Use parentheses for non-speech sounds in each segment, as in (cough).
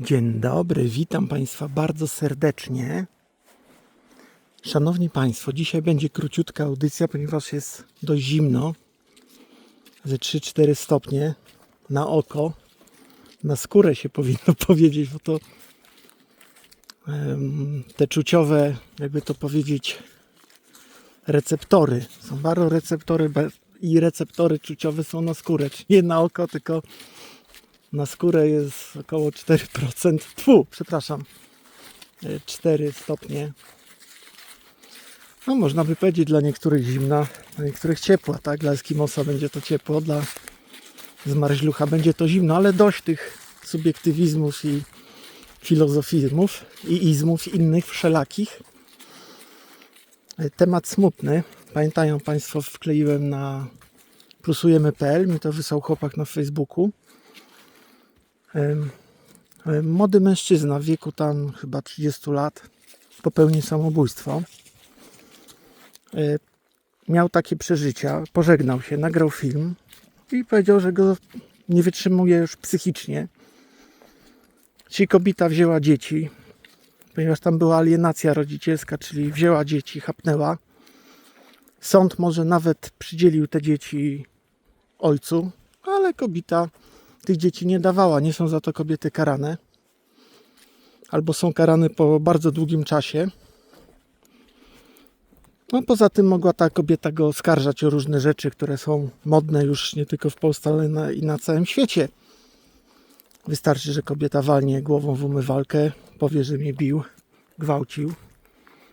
Dzień dobry, witam Państwa bardzo serdecznie. Szanowni Państwo, dzisiaj będzie króciutka audycja, ponieważ jest dość zimno. Ze 3-4 stopnie na oko, na skórę się powinno (laughs) powiedzieć, bo to te czuciowe, jakby to powiedzieć, receptory. Są baroreceptory i receptory czuciowe są na skórę, czyli nie na oko, tylko na skórę jest około 4%. Tfu, przepraszam. e, 4 stopnie. No można by powiedzieć dla niektórych zimna, dla niektórych ciepła, tak? Dla Eskimosa będzie to ciepło, dla zmarzlucha będzie to zimno, ale dość tych subiektywizmów i filozofizmów i izmów innych wszelakich. E, Temat smutny. Pamiętają Państwo, wkleiłem na plusujemy.pl, mi to wysłał chłopak na Facebooku. Młody mężczyzna w wieku tam chyba 30 lat popełnił samobójstwo. E, Miał takie przeżycia, pożegnał się, nagrał film i powiedział, że go nie wytrzymuje już psychicznie. Ci kobieta wzięła dzieci, ponieważ tam była alienacja rodzicielska, czyli wzięła dzieci, chapnęła. Sąd może nawet przydzielił te dzieci ojcu, ale kobieta tych dzieci nie dawała. Nie są za to kobiety karane. Albo są karane po bardzo długim czasie. No poza tym mogła ta kobieta go oskarżać o różne rzeczy, które są modne już nie tylko w Polsce, ale na, i na całym świecie. Wystarczy, że kobieta walnie głową w umywalkę, powie, że mnie bił, gwałcił.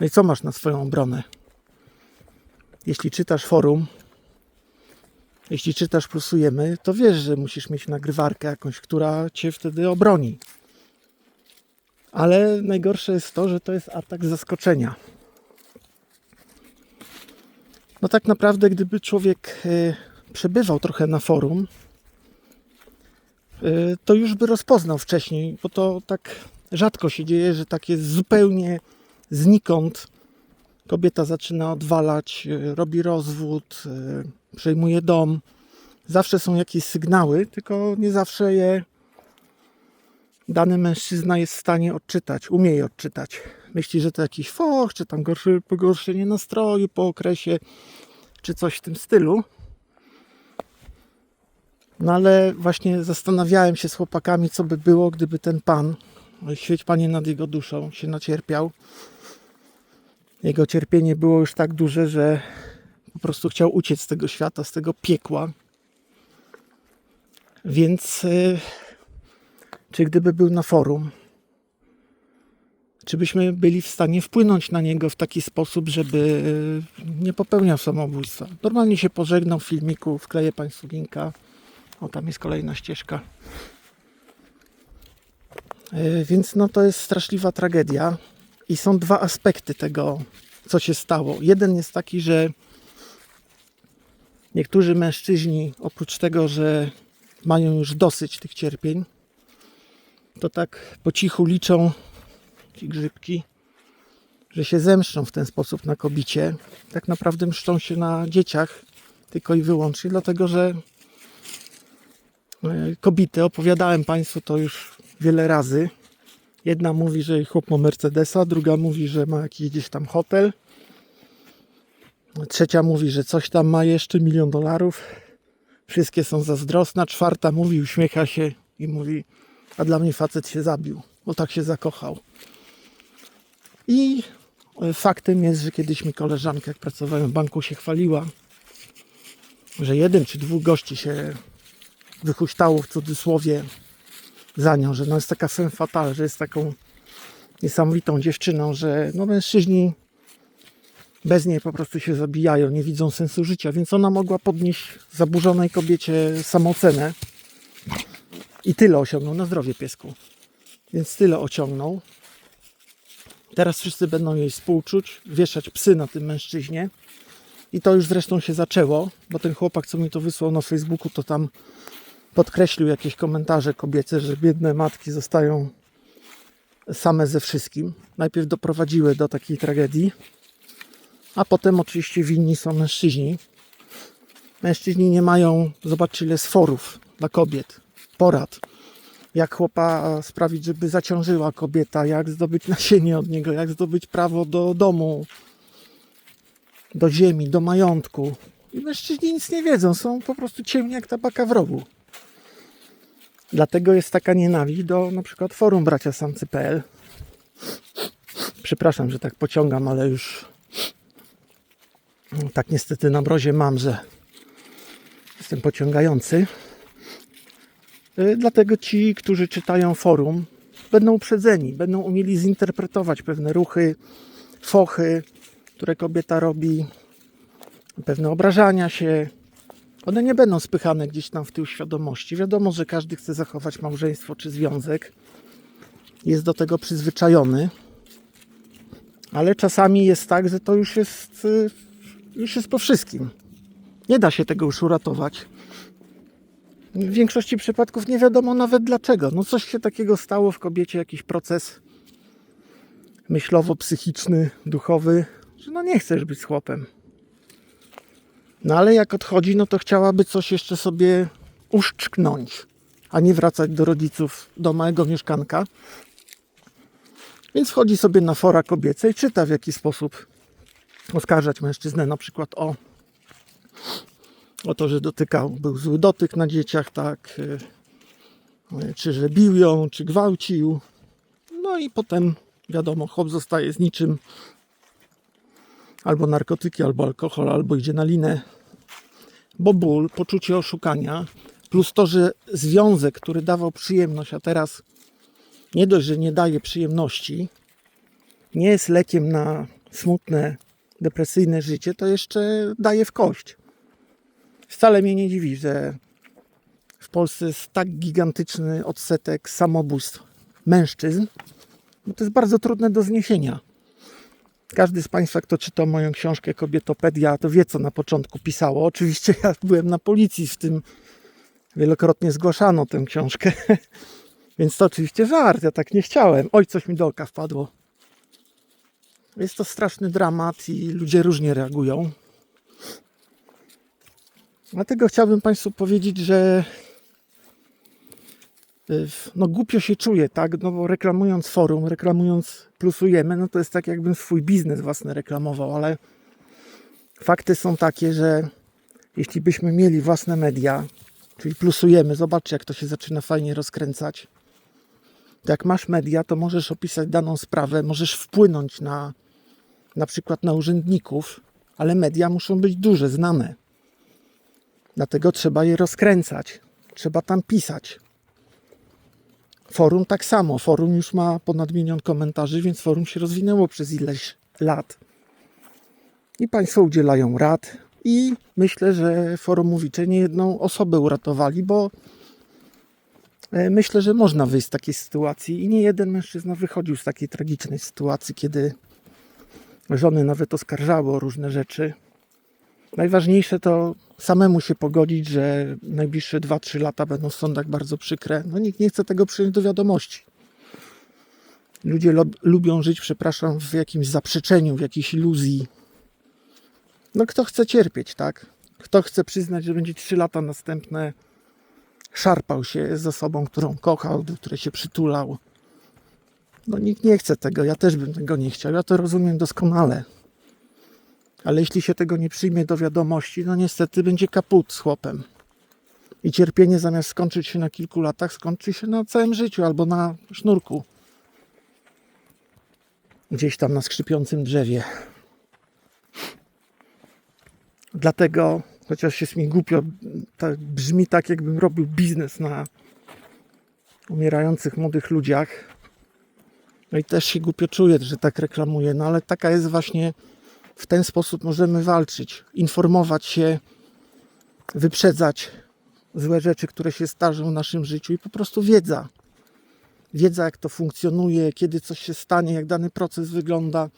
No i co masz na swoją obronę? Jeśli czytasz forum, jeśli czytasz plusujemy, to wiesz, że musisz mieć nagrywarkę jakąś, która cię wtedy obroni. Ale najgorsze jest to, że to jest atak zaskoczenia. No tak naprawdę, gdyby człowiek e, przebywał trochę na forum, e, to już by rozpoznał wcześniej, bo to tak rzadko się dzieje, że tak jest zupełnie znikąd. Kobieta zaczyna odwalać, e, robi rozwód, przejmuje dom. Zawsze są jakieś sygnały, tylko nie zawsze je dany mężczyzna jest w stanie odczytać, umie je odczytać. Myśli, że to jakiś foch, czy tam gorszy, pogorszenie nastroju po okresie, czy coś w tym stylu. No ale właśnie zastanawiałem się z chłopakami, co by było, gdyby ten pan, świeć panie nad jego duszą, się nacierpiał. Jego cierpienie było już tak duże, że po prostu chciał uciec z tego świata, z tego piekła. Więc y, czy gdyby był na forum, czy byśmy byli w stanie wpłynąć na niego w taki sposób, żeby y, nie popełniał samobójstwa? Normalnie się pożegnał w filmiku, wkleję Państwu linka. O, tam jest kolejna ścieżka. Y, Więc no to jest straszliwa tragedia. I są dwa aspekty tego, co się stało. Jeden jest taki, że niektórzy mężczyźni, oprócz tego, że mają już dosyć tych cierpień, to tak po cichu liczą ci grzybki, że się zemszczą w ten sposób na kobicie. Tak naprawdę mszczą się na dzieciach tylko i wyłącznie, dlatego że e, kobiety, opowiadałem Państwu to już wiele razy, Jedna mówi, że chłop ma Mercedesa, druga mówi, że ma jakiś gdzieś tam hotel. Trzecia mówi, że coś tam ma jeszcze, milion dolarów. Wszystkie są zazdrosne. Czwarta mówi, uśmiecha się i mówi, a dla mnie facet się zabił, bo tak się zakochał. I e, faktem jest, że kiedyś mi koleżanka, jak pracowałem w banku, się chwaliła, że jeden czy dwóch gości się wychuśtało w cudzysłowie za nią, że no jest taka femme fatale, że jest taką niesamowitą dziewczyną, że no mężczyźni bez niej po prostu się zabijają, nie widzą sensu życia, więc ona mogła podnieść zaburzonej kobiecie samoocenę i tyle osiągnął na zdrowie piesku. Więc tyle osiągnął. Teraz wszyscy będą jej współczuć, wieszać psy na tym mężczyźnie. I to już zresztą się zaczęło, bo ten chłopak, co mi to wysłał na Facebooku, to tam podkreślił jakieś komentarze kobiece, że biedne matki zostają same ze wszystkim. Najpierw doprowadziły do takiej tragedii, a potem oczywiście winni są mężczyźni. Mężczyźni nie mają, zobaczcie ile jest forów dla kobiet, porad. jak chłopa sprawić, żeby zaciążyła kobieta, jak zdobyć nasienie od niego, jak zdobyć prawo do domu, do ziemi, do majątku. I mężczyźni nic nie wiedzą, są po prostu ciemni jak tabaka w rogu. Dlatego jest taka nienawiść do na przykład forum braciasamcy.pl. Przepraszam, że tak pociągam, ale już tak niestety na mrozie mam, że jestem pociągający. Y, Dlatego ci, którzy czytają forum, będą uprzedzeni, będą umieli zinterpretować pewne ruchy, fochy, które kobieta robi, pewne obrażania się. One nie będą spychane gdzieś tam w tył świadomości. Wiadomo, że każdy chce zachować małżeństwo czy związek. Jest do tego przyzwyczajony. Ale czasami jest tak, że to już jest, y, już jest po wszystkim. Nie da się tego już uratować. W większości przypadków nie wiadomo nawet dlaczego. No coś się takiego stało w kobiecie, jakiś proces myślowo-psychiczny, duchowy, że no nie chcesz być chłopem. No ale jak odchodzi, no to chciałaby coś jeszcze sobie uszczknąć, a nie wracać do rodziców, do małego mieszkanka. Więc wchodzi sobie na fora kobiece i czyta w jaki sposób oskarżać mężczyznę na przykład o o to, że dotykał, był zły dotyk na dzieciach, tak, y, czy że bił ją, czy gwałcił. No i potem, wiadomo, chłop zostaje z niczym. Albo narkotyki, albo alkohol, albo idzie na linę. Bo ból, poczucie oszukania, plus to, że związek, który dawał przyjemność, a teraz nie dość, że nie daje przyjemności, nie jest lekiem na smutne, depresyjne życie, to jeszcze daje w kość. Wcale mnie nie dziwi, że w Polsce jest tak gigantyczny odsetek samobójstw mężczyzn, to jest bardzo trudne do zniesienia. Każdy z Państwa, kto czytał moją książkę Kobietopedia, to wie, co na początku pisało. Oczywiście ja byłem na policji, w tym wielokrotnie zgłaszano tę książkę. (laughs) Więc to oczywiście żart, ja tak nie chciałem. Oj, coś mi do oka wpadło. Jest to straszny dramat i ludzie różnie reagują. Dlatego chciałbym Państwu powiedzieć, że y, no głupio się czuję, tak? No bo reklamując forum, reklamując plusujemy, no to jest tak jakbym swój biznes własny reklamował, ale fakty są takie, że jeśli byśmy mieli własne media, czyli plusujemy, zobaczcie jak to się zaczyna fajnie rozkręcać. To jak masz media, to możesz opisać daną sprawę, możesz wpłynąć na na przykład na urzędników, ale media muszą być duże, znane. Dlatego trzeba je rozkręcać. Trzeba tam pisać. Forum tak samo. Forum już ma ponad milion komentarzy, więc forum się rozwinęło przez ileś lat. I Państwo udzielają rad. I myślę, że forumowicze nie jedną osobę uratowali, bo e, myślę, że można wyjść z takiej sytuacji. I nie jeden mężczyzna wychodził z takiej tragicznej sytuacji, kiedy żony nawet oskarżały o różne rzeczy. Najważniejsze to samemu się pogodzić, że najbliższe 2-3 lata będą w sądach bardzo przykre. No nikt nie chce tego przyjąć do wiadomości. Ludzie lubią żyć, przepraszam, w jakimś zaprzeczeniu, w jakiejś iluzji. No kto chce cierpieć, tak? Kto chce przyznać, że będzie 3 lata następne szarpał się z osobą, którą kochał, do której się przytulał. No nikt nie chce tego, ja też bym tego nie chciał, ja to rozumiem doskonale. Ale jeśli się tego nie przyjmie do wiadomości, no niestety będzie kaput z chłopem. I cierpienie zamiast skończyć się na kilku latach, skończy się na całym życiu albo na sznurku. Gdzieś tam na skrzypiącym drzewie. Dlatego, chociaż jest mi głupio, brzmi tak, jakbym robił biznes na umierających młodych ludziach. No i też się głupio czuję, że tak reklamuję, no ale taka jest właśnie w ten sposób możemy walczyć, informować się, wyprzedzać złe rzeczy, które się starzą w naszym życiu i po prostu wiedza. Wiedza, jak to funkcjonuje, kiedy coś się stanie, jak dany proces wygląda,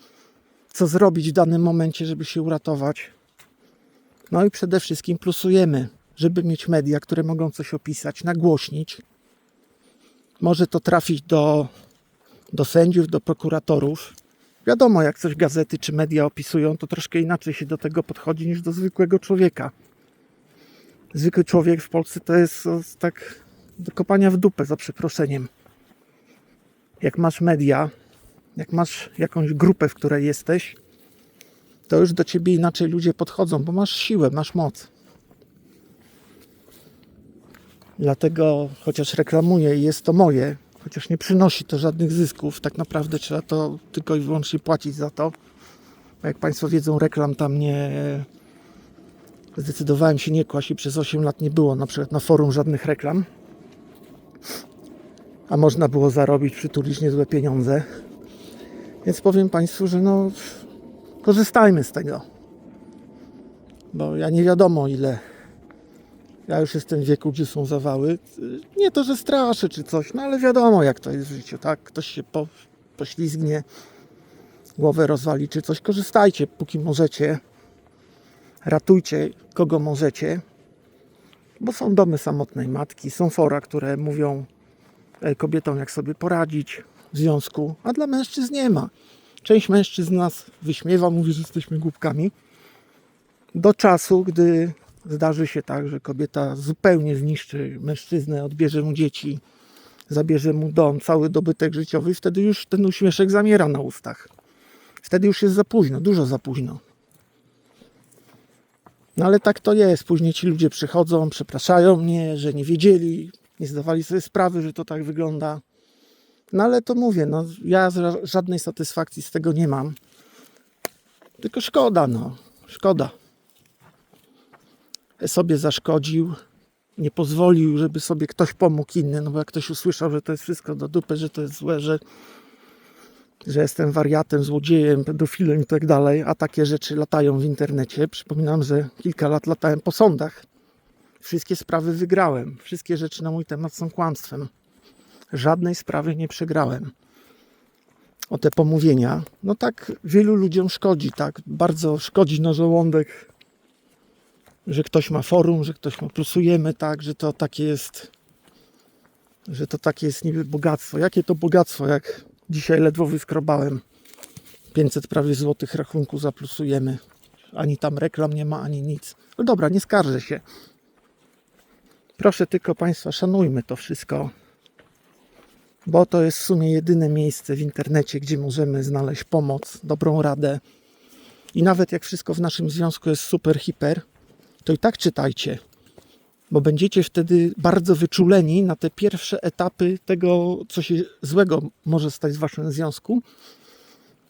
co zrobić w danym momencie, żeby się uratować. No i przede wszystkim plusujemy, żeby mieć media, które mogą coś opisać, nagłośnić. Może to trafić do, do sędziów, do prokuratorów. Wiadomo, jak coś gazety czy media opisują, to troszkę inaczej się do tego podchodzi niż do zwykłego człowieka. Zwykły człowiek w Polsce to jest tak do kopania w dupę, za przeproszeniem. Jak masz media, jak masz jakąś grupę, w której jesteś, to już do ciebie inaczej ludzie podchodzą, bo masz siłę, masz moc. Dlatego, chociaż reklamuję i jest to moje, chociaż nie przynosi to żadnych zysków, tak naprawdę trzeba to tylko i wyłącznie płacić za to. Jak Państwo wiedzą, reklam tam nie. Zdecydowałem się nie kłaść i przez 8 lat nie było na przykład na forum żadnych reklam. A można było zarobić, przytulić niezłe pieniądze. Więc powiem Państwu, że no korzystajmy z tego. Bo ja nie wiadomo ile. Ja już jestem w wieku, gdzie są zawały. Nie to, że straszę czy coś, no ale wiadomo jak to jest w życiu, tak? Ktoś się po, poślizgnie, głowę rozwali czy coś. Korzystajcie, póki możecie. Ratujcie kogo możecie. Bo są domy samotnej matki, są fora, które mówią e, kobietom, jak sobie poradzić w związku, a dla mężczyzn nie ma. Część mężczyzn nas wyśmiewa, mówi, że jesteśmy głupkami. Do czasu, gdy zdarzy się tak, że kobieta zupełnie zniszczy mężczyznę, odbierze mu dzieci, zabierze mu dom, cały dobytek życiowy, wtedy już ten uśmieszek zamiera na ustach. Wtedy już jest za późno, dużo za późno. No ale tak to jest. Później ci ludzie przychodzą, przepraszają mnie, że nie wiedzieli, nie zdawali sobie sprawy, że to tak wygląda. No ale to mówię, no ja ża- żadnej satysfakcji z tego nie mam. Tylko szkoda, no. Szkoda. Sobie zaszkodził, nie pozwolił, żeby sobie ktoś pomógł inny, no bo jak ktoś usłyszał, że to jest wszystko do dupy, że to jest złe, że, że jestem wariatem, złodziejem, pedofilem i tak dalej, a takie rzeczy latają w internecie. Przypominam, że kilka lat latałem po sądach. Wszystkie sprawy wygrałem. Wszystkie rzeczy na mój temat są kłamstwem. Żadnej sprawy nie przegrałem. O te pomówienia, no tak wielu ludziom szkodzi, tak bardzo szkodzi na żołądek, że ktoś ma forum, że ktoś ma plusujemy, tak, że to takie jest, że to takie jest niby bogactwo. Jakie to bogactwo, jak dzisiaj ledwo wyskrobałem 500 prawie złotych rachunku zaplusujemy. Ani tam reklam nie ma, ani nic. No dobra, nie skarżę się. Proszę tylko Państwa, szanujmy to wszystko, bo to jest w sumie jedyne miejsce w internecie, gdzie możemy znaleźć pomoc, dobrą radę. I nawet jak wszystko w naszym związku jest super, hiper, to i tak czytajcie, bo będziecie wtedy bardzo wyczuleni na te pierwsze etapy tego, co się złego może stać w waszym związku.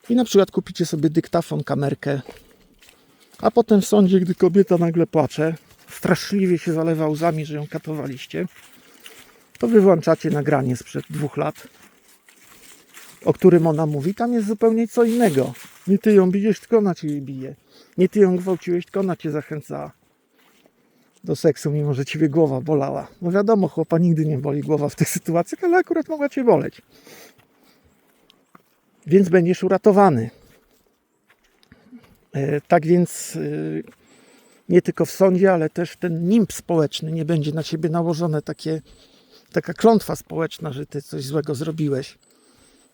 I na przykład kupicie sobie dyktafon, kamerkę, a potem w sądzie, gdy kobieta nagle płacze, straszliwie się zalewa łzami, że ją katowaliście, to wy włączacie nagranie sprzed dwóch lat, o którym ona mówi. Tam jest zupełnie co innego. Nie ty ją bijesz, tylko ona cię bije. Nie ty ją gwałciłeś, tylko ona cię zachęcała do seksu, mimo że ciebie głowa bolała. No wiadomo, chłopa nigdy nie boli głowa w tych sytuacjach, ale akurat mogła cię boleć. Więc będziesz uratowany. E, Tak więc e, nie tylko w sądzie, ale też ten nimb społeczny nie będzie na ciebie nałożone takie, taka klątwa społeczna, że ty coś złego zrobiłeś.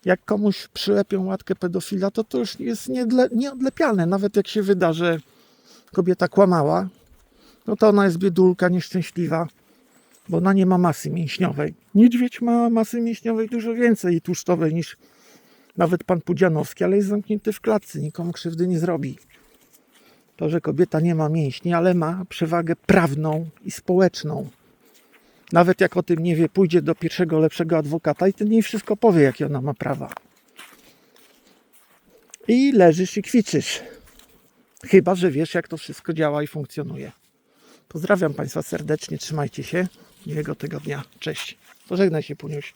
Jak komuś przylepią łatkę pedofila, to to już jest nieodlepialne. Nawet jak się wyda, że kobieta kłamała, no to ona jest biedulka, nieszczęśliwa, bo ona nie ma masy mięśniowej. Niedźwiedź ma masy mięśniowej dużo więcej i tłuszczowej niż nawet pan Pudzianowski, ale jest zamknięty w klatce, nikomu krzywdy nie zrobi. To, że kobieta nie ma mięśni, ale ma przewagę prawną i społeczną. Nawet jak o tym nie wie, pójdzie do pierwszego lepszego adwokata i ten jej wszystko powie, jakie ona ma prawa. I leżysz i kwiczysz. Chyba, że wiesz, jak to wszystko działa i funkcjonuje. Pozdrawiam Państwa serdecznie, trzymajcie się. Miłego tygodnia. Cześć. Pożegnaj się, Puniuś.